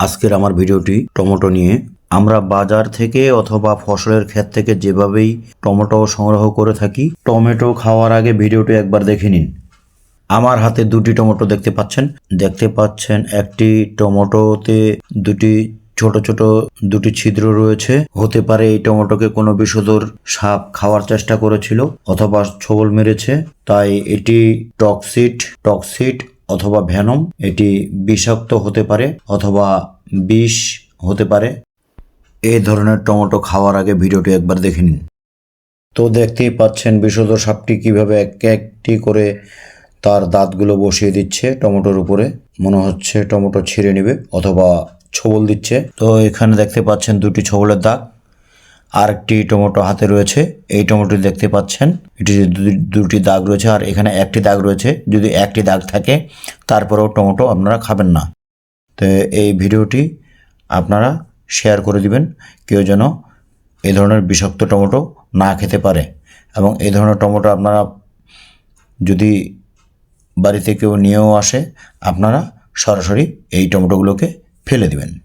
আজকের আমার ভিডিওটি টমেটো নিয়ে। আমরা বাজার থেকে অথবা ফসলের ক্ষেত থেকে যেভাবেই টমেটো সংগ্রহ করে থাকি, টমেটো খাওয়ার আগে ভিডিওটি একবার দেখে নিন। আমার হাতে দুটি টমেটো দেখতে পাচ্ছেন। দেখতে পাচ্ছেন একটি টমেটোতে দুটি ছোট ছোট দুটি ছিদ্র রয়েছে। হতে পারে এই টমেটোকে কোনো বিষধর সাপ খাওয়ার চেষ্টা করেছিল অথবা ছোবল মেরেছে। তাই এটি টক্সিট টক্সিট অথবা ভ্যানম, এটি বিষাক্ত হতে পারে অথবা বিষ হতে পারে। এই ধরনের টমেটো খাওয়ার আগে ভিডিওটি একবার দেখে নিন। তো দেখতেই পাচ্ছেন বিষধর সাপটি কীভাবে এক একটি করে তার দাঁতগুলো বসিয়ে দিচ্ছে টমেটোর উপরে। মনে হচ্ছে টমেটো ছিঁড়ে নেবে অথবা ছবল দিচ্ছে। তো এখানে দেখতে পাচ্ছেন দুটি ছবলের দাগ। আরেকটি টমেটো হাতে রয়েছে। এই টমেটো দেখতে পাচ্ছেন। এটি দুটি দাগ রয়েছে আর এখানে একটি দাগ রয়েছে। যদি একটি দাগ থাকে, তারপরেও টমেটো আপনারা খাবেন না। তো এই ভিডিওটি আপনারা শেয়ার করে দিবেন, কেউ যেন এই ধরনের বিষাক্ত টমেটো না খেতে পারে। এবং এই ধরনের টমেটো আপনারা যদি বাড়িতে কেউ নিয়েও আসে, আপনারা সরাসরি এই টমেটোগুলোকে ফেলে দিবেন।